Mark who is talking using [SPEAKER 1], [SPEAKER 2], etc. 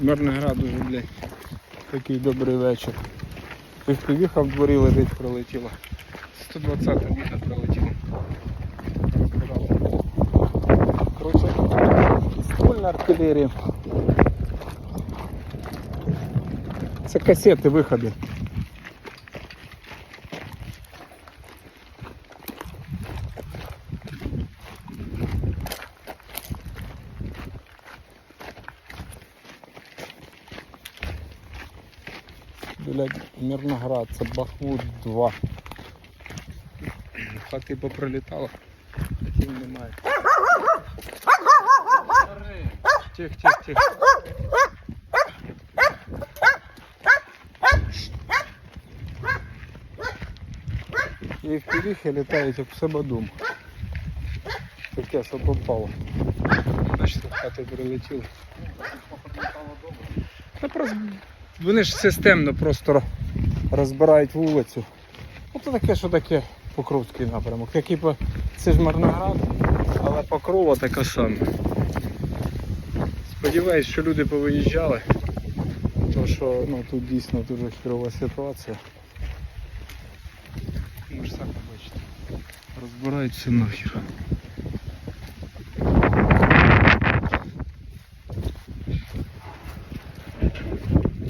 [SPEAKER 1] Мирноград уже, блядь. Такий добрий вечір. Ти поїхав в дворі лежить, пролетіло. 120-та віта пролетіла. Коротше, ствольна артилерія. Це касети виходи. Блядь, Мирноград, це Бахмут 2. Хати поприлітало, хотів немає. Тих, тих, тих. І в півіхи літають як в себе дом. Таке, що попало. Значить, в хати прилетіло. Та просто вони ж системно просто розбирають вулицю. Оце таке, що таке Покровський напрямок. Який. Це ж Марноград, але покрова така сама. Сподіваюсь, що люди повиїжджали, тому що ну, тут дійсно дуже хірова ситуація. Ж самі бачите. Розбирають все нахер.